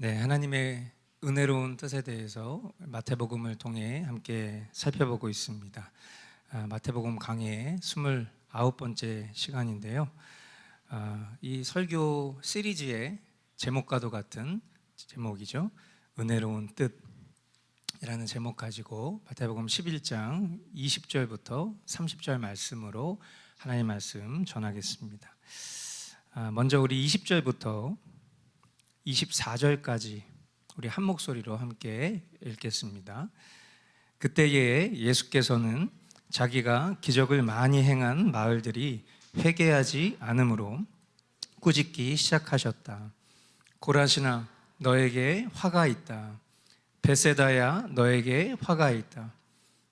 네, 하나님의 은혜로운 뜻에 대해서 마태복음을 통해 함께 살펴보고 있습니다. 아, 마태복음 강의 29번째 시간인데요. 아, 이 설교 시리즈의 제목과도 같은 제목이죠. 은혜로운 뜻이라는 제목 가지고 마태복음 11장 20절부터 30절 말씀으로 하나님 말씀 전하겠습니다. 아, 먼저 우리 20절부터 24절까지 우리 한 목소리로 함께 읽겠습니다. 그때에 예수께서는 자기가 기적을 많이 행한 마을들이 회개하지 않으므로 꾸짖기 시작하셨다. 고라시나 너에게 화가 있다. 베세다야 너에게 화가 있다.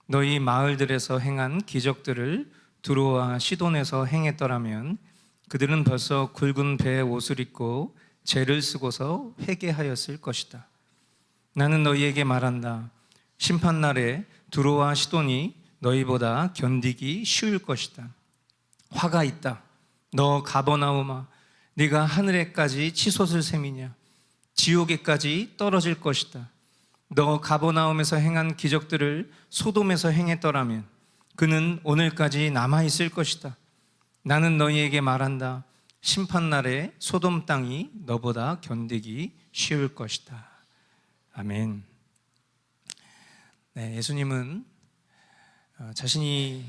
너희 마을들에서 행한 기적들을 두로와 시돈에서 행했더라면 그들은 벌써 굵은 배의 옷을 입고 죄를 쓰고서 회개하였을 것이다. 나는 너희에게 말한다. 심판 날에 두로와 시돈이 너희보다 견디기 쉬울 것이다. 화가 있다. 너 가버나움아, 네가 하늘에까지 치솟을 셈이냐? 지옥에까지 떨어질 것이다. 너 가버나움에서 행한 기적들을 소돔에서 행했더라면 그는 오늘까지 남아 있을 것이다. 나는 너희에게 말한다. 심판 날에 소돔 땅이 너보다 견디기 쉬울 것이다. 아멘. 네, 예수님은 어, 자신이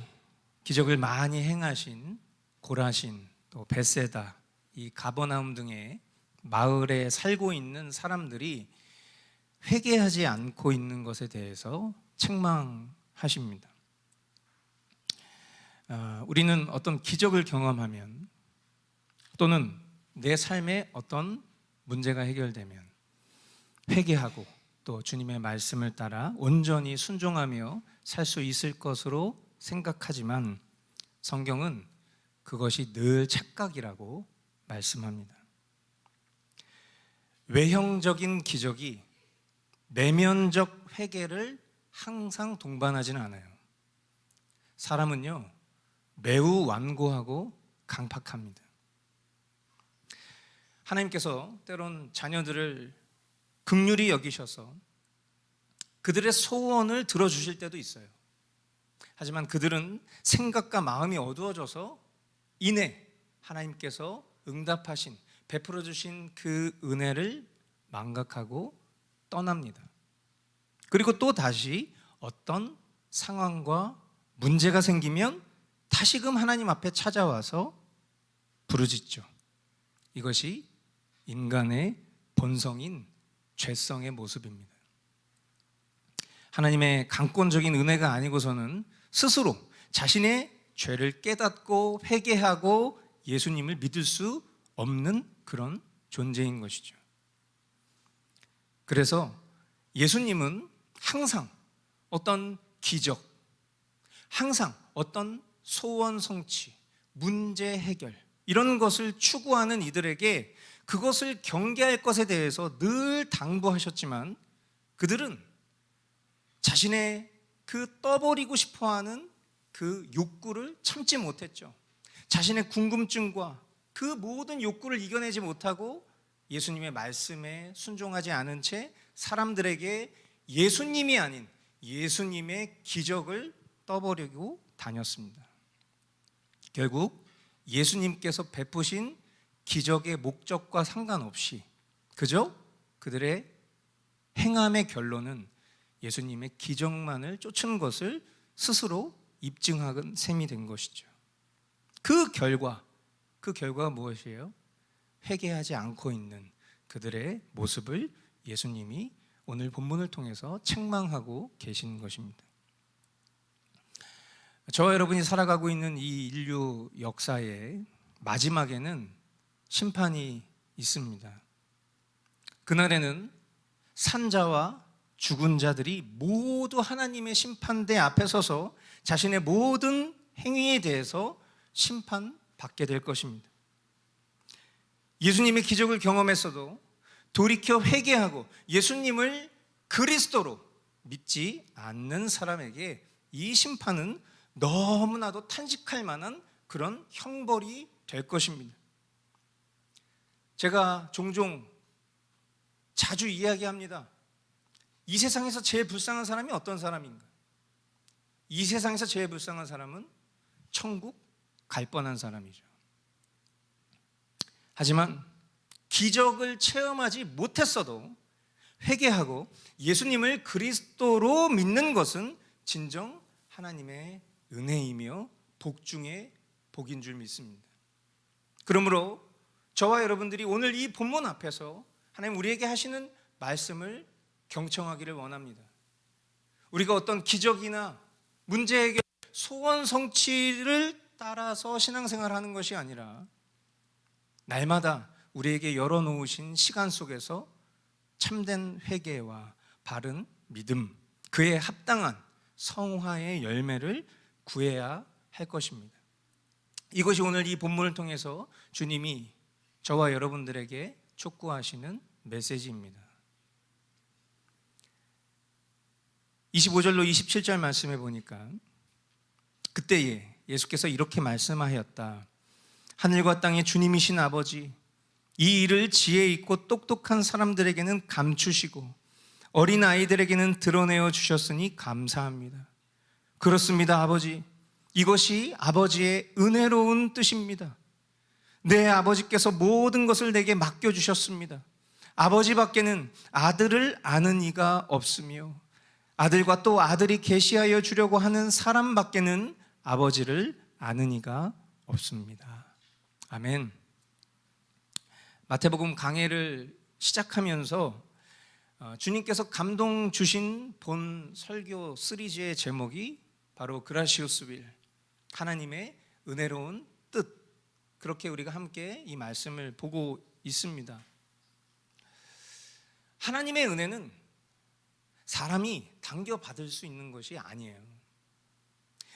기적을 많이 행하신 고라신 또 베세다 이 가버나움 등의 마을에 살고 있는 사람들이 회개하지 않고 있는 것에 대해서 책망하십니다. 어, 우리는 어떤 기적을 경험하면 또는 내 삶에 어떤 문제가 해결되면 회개하고 또 주님의 말씀을 따라 온전히 순종하며 살 수 있을 것으로 생각하지만 성경은 그것이 늘 착각이라고 말씀합니다. 외형적인 기적이 내면적 회개를 항상 동반하지는 않아요. 사람은요, 매우 완고하고 강팍합니다. 하나님께서 때론 자녀들을 극률이 여기셔서 그들의 소원을 들어주실 때도 있어요. 하지만 그들은 생각과 마음이 어두워져서 이내 하나님께서 응답하신, 베풀어 주신 그 은혜를 망각하고 떠납니다. 그리고 또 다시 어떤 상황과 문제가 생기면 다시금 하나님 앞에 찾아와서 부르짖죠. 이것이 인간의 본성인 죄성의 모습입니다. 하나님의 강권적인 은혜가 아니고서는 스스로 자신의 죄를 깨닫고 회개하고 예수님을 믿을 수 없는 그런 존재인 것이죠. 그래서 예수님은 항상 어떤 기적, 항상 어떤 소원 성취, 문제 해결, 이런 것을 추구하는 이들에게 그것을 경계할 것에 대해서 늘 당부하셨지만 그들은 자신의 그 떠버리고 싶어 하는 그 욕구를 참지 못했죠. 자신의 궁금증과 그 모든 욕구를 이겨내지 못하고 예수님의 말씀에 순종하지 않은 채 사람들에게 예수님이 아닌 예수님의 기적을 떠버리고 다녔습니다. 결국 예수님께서 베푸신 기적의 목적과 상관없이 그저 그들의 행함의 결론은 예수님의 기적만을 쫓은 것을 스스로 입증한 셈이 된 것이죠. 그 결과, 그 결과가 무엇이에요? 회개하지 않고 있는 그들의 모습을 예수님이 오늘 본문을 통해서 책망하고 계신 것입니다. 저와 여러분이 살아가고 있는 이 인류 역사의 마지막에는 심판이 있습니다. 그날에는 산자와 죽은 자들이 모두 하나님의 심판대 앞에 서서 자신의 모든 행위에 대해서 심판받게 될 것입니다. 예수님의 기적을 경험했어도 돌이켜 회개하고 예수님을 그리스도로 믿지 않는 사람에게 이 심판은 너무나도 탄식할 만한 그런 형벌이 될 것입니다. 제가 종종 자주 이야기합니다. 이 세상에서 제일 불쌍한 사람이 어떤 사람인가? 이 세상에서 제일 불쌍한 사람은 천국 갈 뻔한 사람이죠. 하지만 기적을 체험하지 못했어도 회개하고 예수님을 그리스도로 믿는 것은 진정 하나님의 은혜이며 복 중에 복인 줄 믿습니다. 그러므로 저와 여러분들이 오늘 이 본문 앞에서 하나님 우리에게 하시는 말씀을 경청하기를 원합니다. 우리가 어떤 기적이나 문제 해결, 소원 성취를 따라서 신앙생활 하는 것이 아니라 날마다 우리에게 열어놓으신 시간 속에서 참된 회개와 바른 믿음, 그에 합당한 성화의 열매를 구해야 할 것입니다. 이것이 오늘 이 본문을 통해서 주님이 저와 여러분들에게 촉구하시는 메시지입니다. 25절로 27절 말씀해 보니까 그때에 예수께서 이렇게 말씀하였다. 하늘과 땅의 주님이신 아버지, 이 일을 지혜 있고 똑똑한 사람들에게는 감추시고 어린 아이들에게는 드러내어 주셨으니 감사합니다. 그렇습니다, 아버지. 이것이 아버지의 은혜로운 뜻입니다. 내 아버지께서 모든 것을 내게 맡겨 주셨습니다. 아버지 밖에는 아들을 아는 이가 없으며 아들과 또 아들이 계시하여 주려고 하는 사람 밖에는 아버지를 아는 이가 없습니다. 아멘. 마태복음 강해를 시작하면서 어, 주님께서 감동 주신 본 설교 시리즈의 제목이 바로 그라시오스빌 하나님의 은혜로운 뜻 그렇게 우리가 함께 이 말씀을 보고 있습니다. 하나님의 은혜는 사람이 당겨 받을 수 있는 것이 아니에요.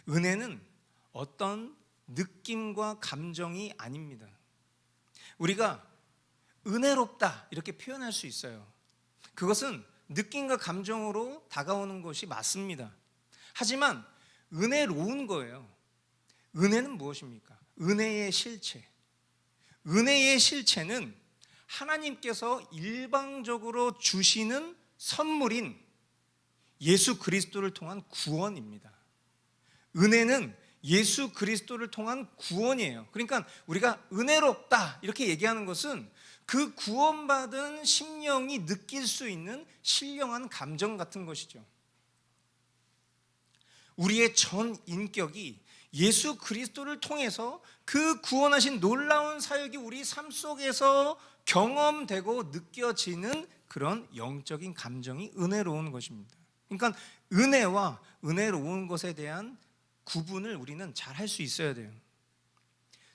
은혜는 어떤 느낌과 감정이 아닙니다. 우리가 은혜롭다 이렇게 표현할 수 있어요. 그것은 느낌과 감정으로 다가오는 것이 맞습니다. 하지만 은혜로운 거예요. 은혜는 무엇입니까? 은혜의 실체. 은혜의 실체는 하나님께서 일방적으로 주시는 선물인 예수 그리스도를 통한 구원입니다. 은혜는 예수 그리스도를 통한 구원이에요. 그러니까 우리가 은혜롭다 이렇게 얘기하는 것은 그 구원받은 심령이 느낄 수 있는 신령한 감정 같은 것이죠. 우리의 전 인격이 예수 그리스도를 통해서 그 구원하신 놀라운 사역이 우리 삶 속에서 경험되고 느껴지는 그런 영적인 감정이 은혜로운 것입니다. 그러니까 은혜와 은혜로운 것에 대한 구분을 우리는 잘 할 수 있어야 돼요.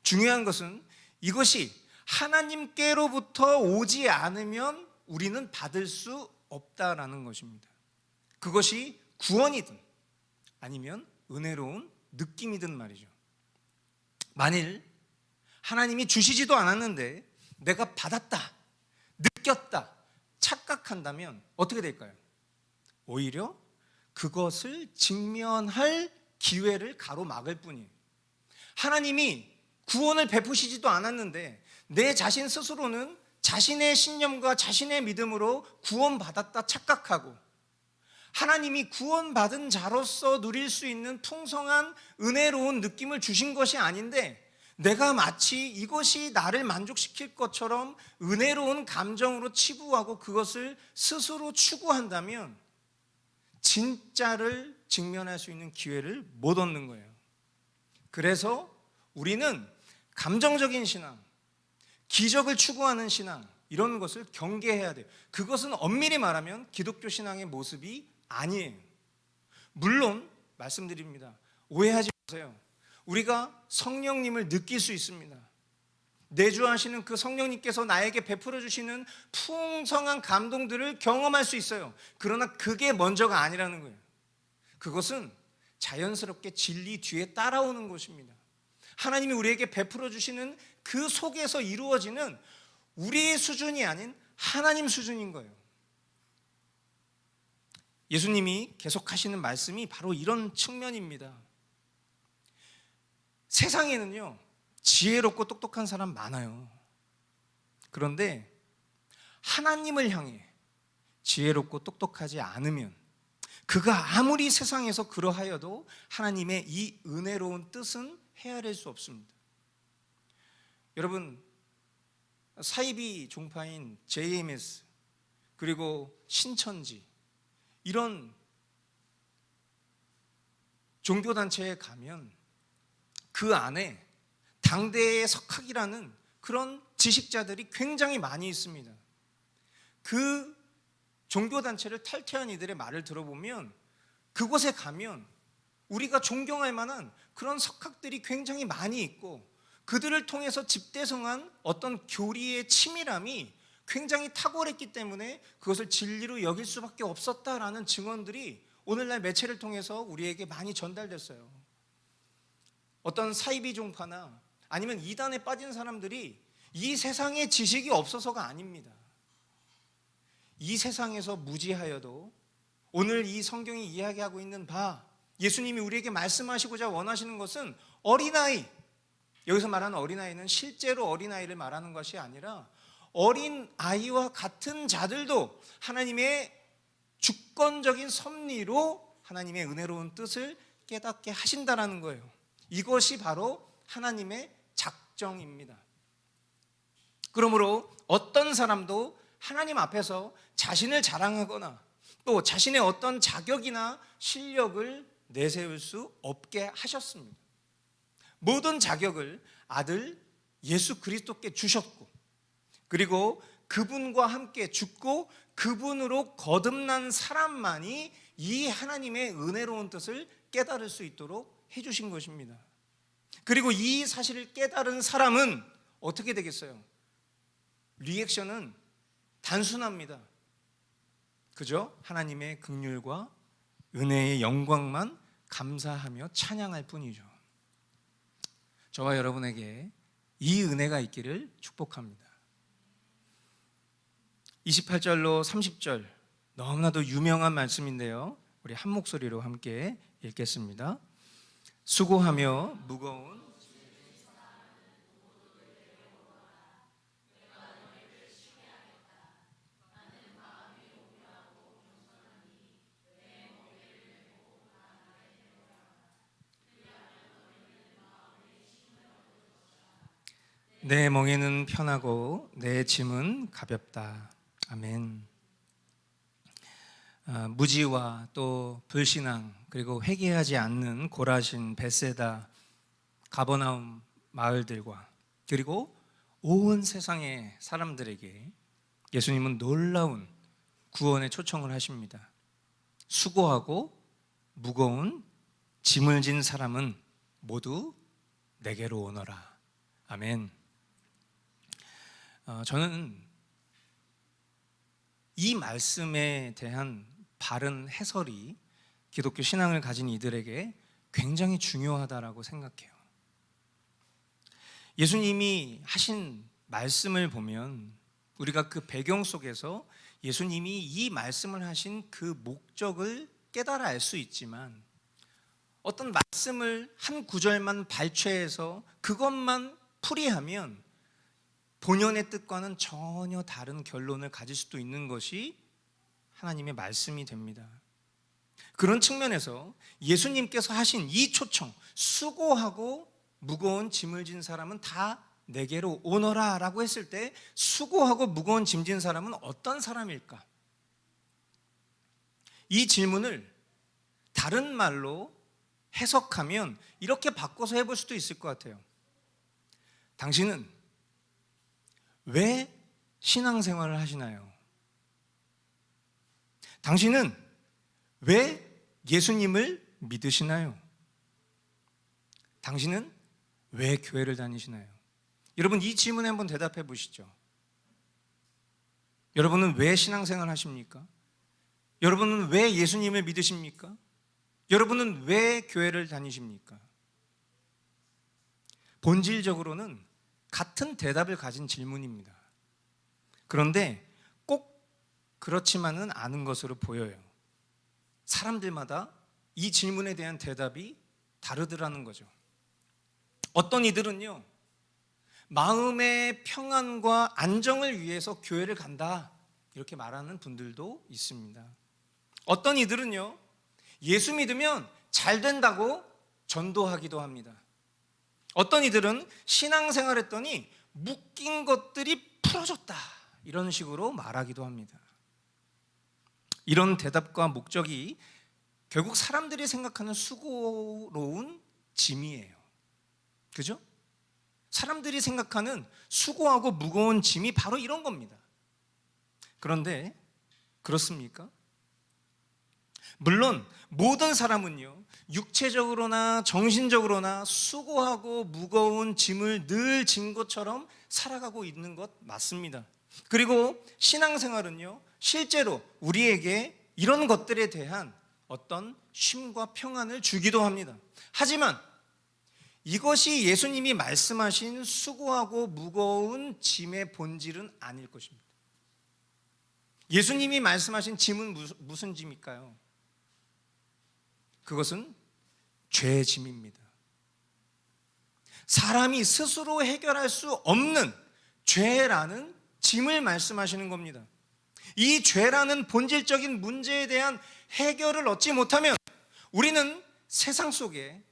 중요한 것은 이것이 하나님께로부터 오지 않으면 우리는 받을 수 없다라는 것입니다. 그것이 구원이든 아니면 은혜로운 느낌이든 말이죠. 만일 하나님이 주시지도 않았는데 내가 받았다, 느꼈다, 착각한다면 어떻게 될까요? 오히려 그것을 직면할 기회를 가로막을 뿐이에요. 하나님이 구원을 베푸시지도 않았는데 내 자신 스스로는 자신의 신념과 자신의 믿음으로 구원받았다 착각하고 하나님이 구원받은 자로서 누릴 수 있는 풍성한 은혜로운 느낌을 주신 것이 아닌데 내가 마치 이것이 나를 만족시킬 것처럼 은혜로운 감정으로 치부하고 그것을 스스로 추구한다면 진짜를 직면할 수 있는 기회를 못 얻는 거예요. 그래서 우리는 감정적인 신앙, 기적을 추구하는 신앙, 이런 것을 경계해야 돼요. 그것은 엄밀히 말하면 기독교 신앙의 모습이 아니에요. 물론, 말씀드립니다. 오해하지 마세요. 우리가 성령님을 느낄 수 있습니다. 내주하시는 그 성령님께서 나에게 베풀어 주시는 풍성한 감동들을 경험할 수 있어요. 그러나 그게 먼저가 아니라는 거예요. 그것은 자연스럽게 진리 뒤에 따라오는 것입니다. 하나님이 우리에게 베풀어 주시는 그 속에서 이루어지는 우리의 수준이 아닌 하나님 수준인 거예요. 예수님이 계속 하시는 말씀이 바로 이런 측면입니다. 세상에는요, 지혜롭고 똑똑한 사람 많아요. 그런데 하나님을 향해 지혜롭고 똑똑하지 않으면 그가 아무리 세상에서 그러하여도 하나님의 이 은혜로운 뜻은 헤아릴 수 없습니다. 여러분 사이비 종파인 JMS 그리고 신천지 이런 종교 단체에 가면 그 안에 당대의 석학이라는 그런 지식자들이 굉장히 많이 있습니다. 그 종교 단체를 탈퇴한 이들의 말을 들어보면 그곳에 가면 우리가 존경할 만한 그런 석학들이 굉장히 많이 있고 그들을 통해서 집대성한 어떤 교리의 치밀함이 굉장히 탁월했기 때문에 그것을 진리로 여길 수밖에 없었다라는 증언들이 오늘날 매체를 통해서 우리에게 많이 전달됐어요. 어떤 사이비 종파나 아니면 이단에 빠진 사람들이 이 세상에 지식이 없어서가 아닙니다. 이 세상에서 무지하여도 오늘 이 성경이 이야기하고 있는 바 예수님이 우리에게 말씀하시고자 원하시는 것은 어린아이 여기서 말하는 어린아이는 실제로 어린아이를 말하는 것이 아니라 어린 아이와 같은 자들도 하나님의 주권적인 섭리로 하나님의 은혜로운 뜻을 깨닫게 하신다라는 거예요. 이것이 바로 하나님의 작정입니다. 그러므로 어떤 사람도 하나님 앞에서 자신을 자랑하거나 또 자신의 어떤 자격이나 실력을 내세울 수 없게 하셨습니다. 모든 자격을 아들 예수 그리스도께 주셨고 그리고 그분과 함께 죽고 그분으로 거듭난 사람만이 이 하나님의 은혜로운 뜻을 깨달을 수 있도록 해주신 것입니다. 그리고 이 사실을 깨달은 사람은 어떻게 되겠어요? 리액션은 단순합니다. 그죠? 하나님의 극률과 은혜의 영광만 감사하며 찬양할 뿐이죠. 저와 여러분에게 이 은혜가 있기를 축복합니다. 28절로 30절 너무나도 유명한 말씀인데요. 우리 한 목소리로 함께 읽겠습니다. 수고하며 무거운 내 멍에는 편하고 내 짐은 가볍다. 아멘. 아, 무지와 또 불신앙 그리고 회개하지 않는 고라신 베세다 가버나움 마을들과 그리고 온 세상의 사람들에게 예수님은 놀라운 구원의 초청을 하십니다. 수고하고 무거운 짐을 진 사람은 모두 내게로 오너라. 아멘. 어, 저는 이 말씀에 대한 바른 해설이 기독교 신앙을 가진 이들에게 굉장히 중요하다라고 생각해요. 예수님이 하신 말씀을 보면 우리가 그 배경 속에서 예수님이 이 말씀을 하신 그 목적을 깨달아 알 수 있지만 어떤 말씀을 한 구절만 발췌해서 그것만 풀이하면 본연의 뜻과는 전혀 다른 결론을 가질 수도 있는 것이 하나님의 말씀이 됩니다. 그런 측면에서 예수님께서 하신 이 초청, 수고하고 무거운 짐을 진 사람은 다 내게로 오너라 라고 했을 때 수고하고 무거운 짐 진 사람은 어떤 사람일까? 이 질문을 다른 말로 해석하면 이렇게 바꿔서 해볼 수도 있을 것 같아요. 당신은 왜 신앙생활을 하시나요? 당신은 왜 예수님을 믿으시나요? 당신은 왜 교회를 다니시나요? 여러분 이 질문에 한번 대답해 보시죠. 여러분은 왜 신앙생활 하십니까? 여러분은 왜 예수님을 믿으십니까? 여러분은 왜 교회를 다니십니까? 본질적으로는 같은 대답을 가진 질문입니다. 그런데 꼭 그렇지만은 않은 것으로 보여요. 사람들마다 이 질문에 대한 대답이 다르더라는 거죠. 어떤 이들은요, 마음의 평안과 안정을 위해서 교회를 간다. 이렇게 말하는 분들도 있습니다. 어떤 이들은요, 예수 믿으면 잘 된다고 전도하기도 합니다. 어떤 이들은 신앙생활 했더니 묶인 것들이 풀어졌다. 이런 식으로 말하기도 합니다. 이런 대답과 목적이 결국 사람들이 생각하는 수고로운 짐이에요. 그죠? 사람들이 생각하는 수고하고 무거운 짐이 바로 이런 겁니다. 그런데 그렇습니까? 물론 모든 사람은요, 육체적으로나 정신적으로나 수고하고 무거운 짐을 늘 진 것처럼 살아가고 있는 것 맞습니다. 그리고 신앙생활은요, 실제로 우리에게 이런 것들에 대한 어떤 쉼과 평안을 주기도 합니다. 하지만 이것이 예수님이 말씀하신 수고하고 무거운 짐의 본질은 아닐 것입니다. 예수님이 말씀하신 짐은 무슨, 무슨 짐일까요? 그것은 죄의 짐입니다. 사람이 스스로 해결할 수 없는 죄라는 짐을 말씀하시는 겁니다. 이 죄라는 본질적인 문제에 대한 해결을 얻지 못하면 우리는 세상 속에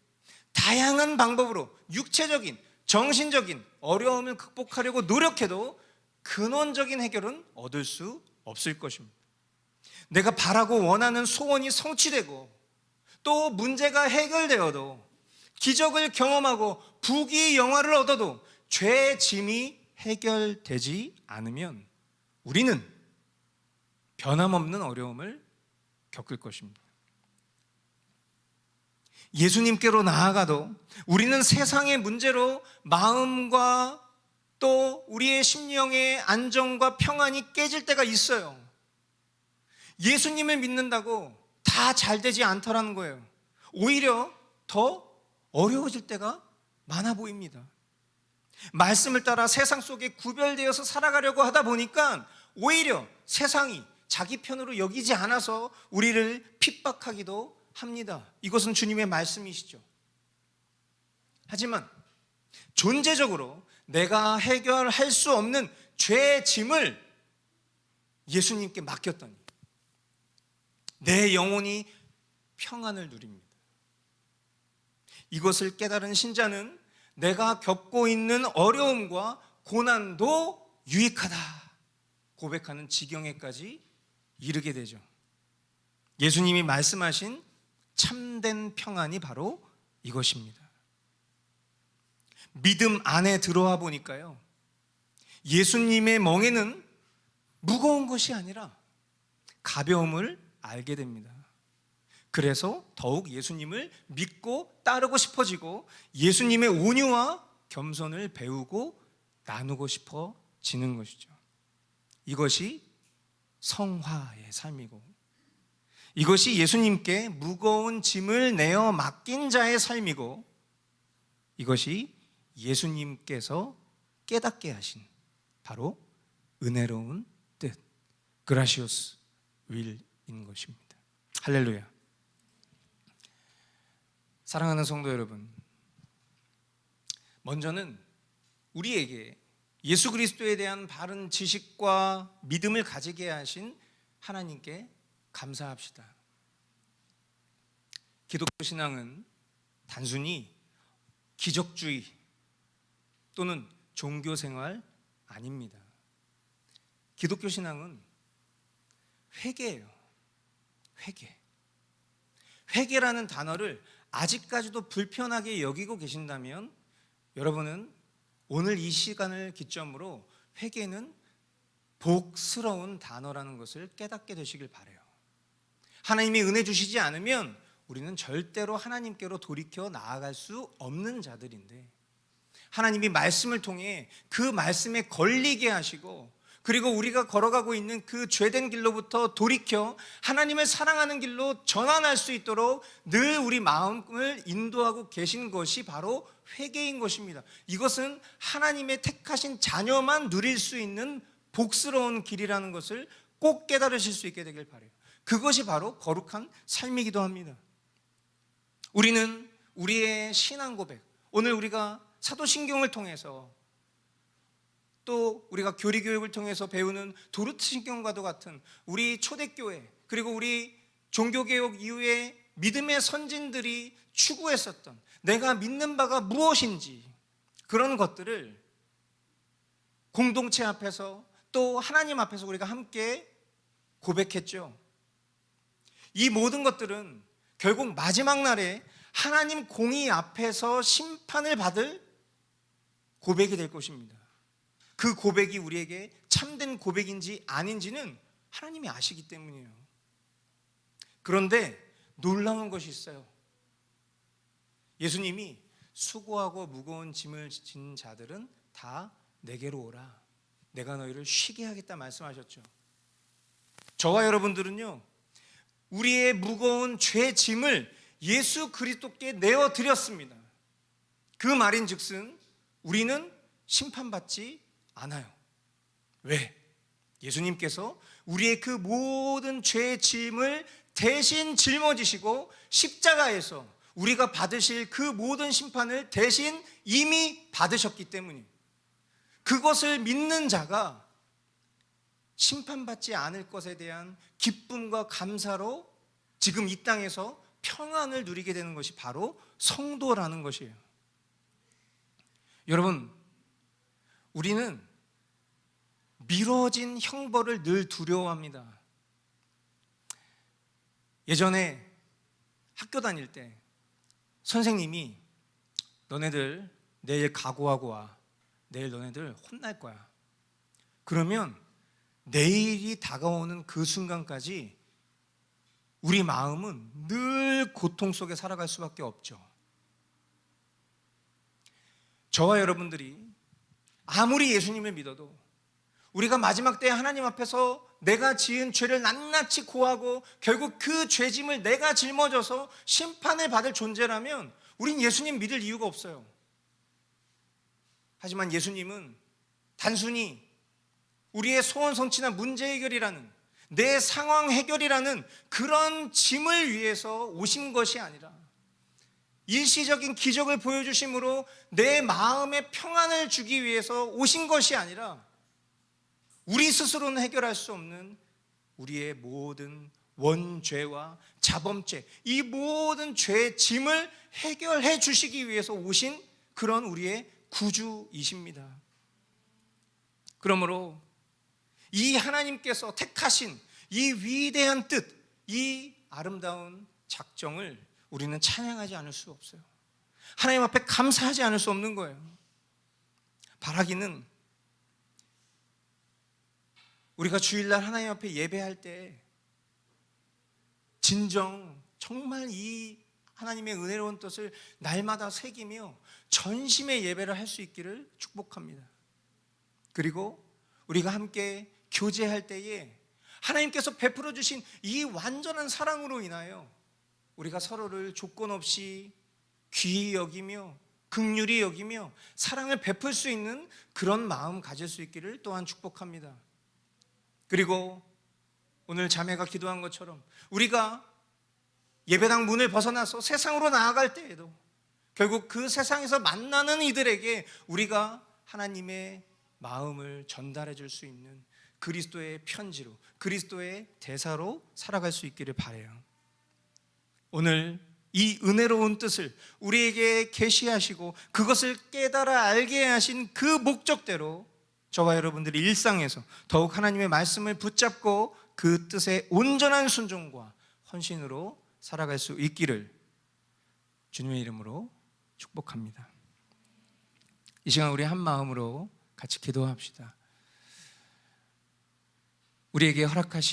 다양한 방법으로 육체적인, 정신적인 어려움을 극복하려고 노력해도 근원적인 해결은 얻을 수 없을 것입니다. 내가 바라고 원하는 소원이 성취되고 또 문제가 해결되어도 기적을 경험하고 부귀 영화를 얻어도 죄의 짐이 해결되지 않으면 우리는 변함없는 어려움을 겪을 것입니다. 예수님께로 나아가도 우리는 세상의 문제로 마음과 또 우리의 심령의 안정과 평안이 깨질 때가 있어요. 예수님을 믿는다고 다 잘 되지 않더라는 거예요. 오히려 더 어려워질 때가 많아 보입니다. 말씀을 따라 세상 속에 구별되어서 살아가려고 하다 보니까 오히려 세상이 자기 편으로 여기지 않아서 우리를 핍박하기도 합니다. 이것은 주님의 말씀이시죠. 하지만 존재적으로 내가 해결할 수 없는 죄의 짐을 예수님께 맡겼더니 내 영혼이 평안을 누립니다. 이것을 깨달은 신자는 내가 겪고 있는 어려움과 고난도 유익하다 고백하는 지경에까지 이르게 되죠. 예수님이 말씀하신 참된 평안이 바로 이것입니다. 믿음 안에 들어와 보니까요. 예수님의 멍에는 무거운 것이 아니라 가벼움을 알게 됩니다. 그래서 더욱 예수님을 믿고 따르고 싶어지고 예수님의 온유와 겸손을 배우고 나누고 싶어지는 것이죠. 이것이 성화의 삶이고 이것이 예수님께 무거운 짐을 내어 맡긴 자의 삶이고 이것이 예수님께서 깨닫게 하신 바로 은혜로운 뜻 그라시오스 윌 인 것입니다. 할렐루야. 사랑하는 성도 여러분, 먼저는 우리에게 예수 그리스도에 대한 바른 지식과 믿음을 가지게 하신 하나님께 감사합시다. 기독교 신앙은 단순히 기적주의 또는 종교 생활 아닙니다. 기독교 신앙은 회개예요. 회개. 회개라는 단어를 아직까지도 불편하게 여기고 계신다면 여러분은 오늘 이 시간을 기점으로 회개는 복스러운 단어라는 것을 깨닫게 되시길 바래요. 하나님이 은혜 주시지 않으면 우리는 절대로 하나님께로 돌이켜 나아갈 수 없는 자들인데 하나님이 말씀을 통해 그 말씀에 걸리게 하시고 그리고 우리가 걸어가고 있는 그 죄된 길로부터 돌이켜 하나님을 사랑하는 길로 전환할 수 있도록 늘 우리 마음을 인도하고 계신 것이 바로 회개인 것입니다. 이것은 하나님의 택하신 자녀만 누릴 수 있는 복스러운 길이라는 것을 꼭 깨달으실 수 있게 되길 바래요. 그것이 바로 거룩한 삶이기도 합니다. 우리는 우리의 신앙 고백, 오늘 우리가 사도신경을 통해서 또 우리가 교리 교육을 통해서 배우는 도르트 신경과도 같은 우리 초대교회 그리고 우리 종교 개혁 이후에 믿음의 선진들이 추구했었던 내가 믿는 바가 무엇인지 그런 것들을 공동체 앞에서 또 하나님 앞에서 우리가 함께 고백했죠. 이 모든 것들은 결국 마지막 날에 하나님 공의 앞에서 심판을 받을 고백이 될 것입니다. 그 고백이 우리에게 참된 고백인지 아닌지는 하나님이 아시기 때문이에요. 그런데 놀라운 것이 있어요. 예수님이 수고하고 무거운 짐을 진 자들은 다 내게로 오라. 내가 너희를 쉬게 하겠다 말씀하셨죠. 저와 여러분들은요. 우리의 무거운 죄 짐을 예수 그리스도께 내어 드렸습니다. 그 말인즉슨 우리는 심판받지 않아요. 왜? 예수님께서 우리의 그 모든 죄의 짐을 대신 짊어지시고 십자가에서 우리가 받으실 그 모든 심판을 대신 이미 받으셨기 때문이에요. 그것을 믿는 자가 심판받지 않을 것에 대한 기쁨과 감사로 지금 이 땅에서 평안을 누리게 되는 것이 바로 성도라는 것이에요. 여러분, 우리는 미뤄진 형벌을 늘 두려워합니다. 예전에 학교 다닐 때 선생님이 너네들 내일 각오하고 와. 내일 너네들 혼날 거야. 그러면 내일이 다가오는 그 순간까지 우리 마음은 늘 고통 속에 살아갈 수밖에 없죠. 저와 여러분들이 아무리 예수님을 믿어도 우리가 마지막 때에 하나님 앞에서 내가 지은 죄를 낱낱이 고하고 결국 그 죄짐을 내가 짊어져서 심판을 받을 존재라면 우린 예수님 믿을 이유가 없어요. 하지만 예수님은 단순히 우리의 소원 성취나 문제 해결이라는 내 상황 해결이라는 그런 짐을 위해서 오신 것이 아니라 일시적인 기적을 보여주심으로 내 마음의 평안을 주기 위해서 오신 것이 아니라 우리 스스로는 해결할 수 없는 우리의 모든 원죄와 자범죄, 이 모든 죄의 짐을 해결해 주시기 위해서 오신 그런 우리의 구주이십니다. 그러므로 이 하나님께서 택하신 이 위대한 뜻, 이 아름다운 작정을 우리는 찬양하지 않을 수 없어요. 하나님 앞에 감사하지 않을 수 없는 거예요. 바라기는 우리가 주일날 하나님 앞에 예배할 때 진정 정말 이 하나님의 은혜로운 뜻을 날마다 새기며 전심의 예배를 할 수 있기를 축복합니다. 그리고 우리가 함께 교제할 때에 하나님께서 베풀어 주신 이 완전한 사랑으로 인하여 우리가 서로를 조건 없이 귀히 여기며 극률이 여기며 사랑을 베풀 수 있는 그런 마음 가질 수 있기를 또한 축복합니다. 그리고 오늘 자매가 기도한 것처럼 우리가 예배당 문을 벗어나서 세상으로 나아갈 때에도 결국 그 세상에서 만나는 이들에게 우리가 하나님의 마음을 전달해 줄 수 있는 그리스도의 편지로 그리스도의 대사로 살아갈 수 있기를 바래요. 오늘 이 은혜로운 뜻을 우리에게 계시하시고 그것을 깨달아 알게 하신 그 목적대로 저와 여러분들이 일상에서 더욱 하나님의 말씀을 붙잡고 그 뜻의 온전한 순종과 헌신으로 살아갈 수 있기를 주님의 이름으로 축복합니다. 이 시간 우리 한 마음으로 같이 기도합시다. 우리에게 허락하신